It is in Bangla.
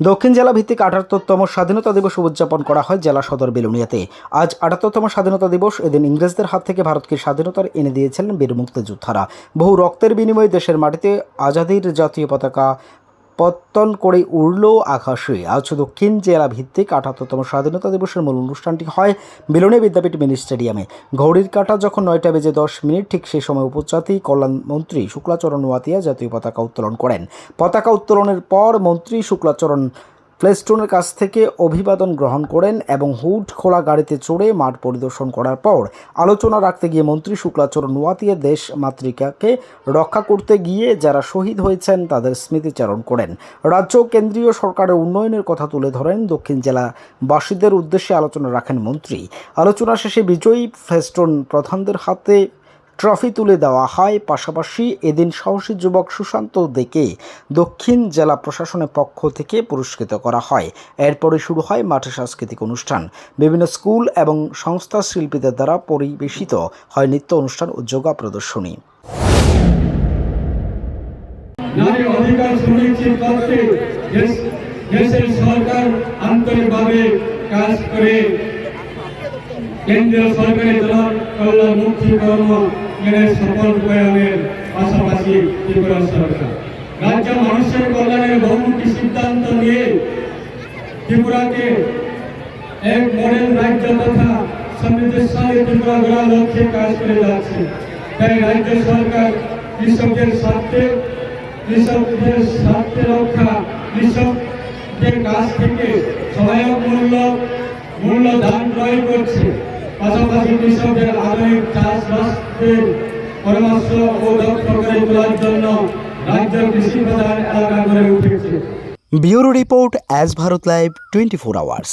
দক্ষিণ জেলা ভিত্তিক আটাত্তরতম স্বাধীনতা দিবস উদযাপন করা হয় জেলা সদর বেলুনিয়াতে। আজ আটাত্তরতম স্বাধীনতা দিবস, এদিন ইংরেজদের হাত থেকে ভারতকে স্বাধীনতার এনে দিয়েছিলেন বীর মুক্তিযোদ্ধারা বহু রক্তের বিনিময়ে দেশের মাটিতে আজাদির জাতীয় পতাকা পত্তন করে উড়ল আকাশে। আজ দক্ষিণ জেলা ভিত্তিক আঠাত্তরতম স্বাধীনতা দিবসের মূল অনুষ্ঠানটি হয় মিলনে বিদ্যাপীঠ মিনি স্টেডিয়ামে। ঘড়ির কাঁটা যখন নয়টা বেজে দশ মিনিট, ঠিক সেই সময় উপজাতি কল্যাণমন্ত্রী শুক্লাচরণ ওয়াতিয়া জাতীয় পতাকা উত্তোলন করেন। পতাকা উত্তোলনের পর মন্ত্রী শুক্লাচরণ প্লেস্টোনের কাছ থেকে অভিবাদন গ্রহণ করেন এবং হুড খোলা গাড়িতে চড়ে মাঠ পরিদর্শন করার পর আলোচনা রাখতে গিয়ে মন্ত্রী শুক্লাচরণ নোয়াতিয়া দেশ মাতৃকাকে রক্ষা করতে গিয়ে যারা শহীদ হয়েছেন তাদের স্মৃতিচারণ করেন। রাজ্য কেন্দ্রীয় সরকারের উন্নয়নের কথা তুলে ধরেন দক্ষিণ জেলাবাসীদের উদ্দেশ্যে আলোচনা রাখেন মন্ত্রী। আলোচনা শেষে বিজয়ী ফেস্টন প্রধানদের হাতে ট্রফি তুলে দেওয়া হয়। পাশাপাশি এদিন সাহসী যুবক সুশান্ত দেকে দক্ষিণ জেলা প্রশাসনের পক্ষ থেকে পুরস্কৃত করা হয়। এরপরে শুরু হয় মাঠে সাংস্কৃতিক অনুষ্ঠান। বিভিন্ন স্কুল এবং সংস্থা শিল্পীদের দ্বারা পরিবেশিত হয় নৃত্য অনুষ্ঠান ও যোগা প্রদর্শনী। কাজ করে। কেন্দ্রীয় সরকারের জনকল্যাণ মুক্তি কর্ম এর সফল রূপায়ণের পাশাপাশি ত্রিপুরা সরকার। রাজ্য মানুষের কল্যাণের বহুমুখী সিদ্ধান্ত নিয়ে ত্রিপুরাকে এক মডেল রাজ্য তথা সমৃদ্ধশালী ত্রিপুরা গড়ার লক্ষ্যে কাজ করে যাচ্ছে। তাই রাজ্য সরকার কৃষকের স্বার্থে, কৃষকদের স্বার্থে রক্ষা, কৃষকদের কাছ থেকে সহায়ক মূল্য মূল্য দান ক্রয় করছে। পাশাপাশি কৃষকদের আধুনিক চাষবাসের পরামর্শ ও দক্ষ করে তোলার জন্য রাজ্য কৃষি প্রধান এলাকা গড়ে উঠেছে। Bureau report as Bharat live twenty four hours.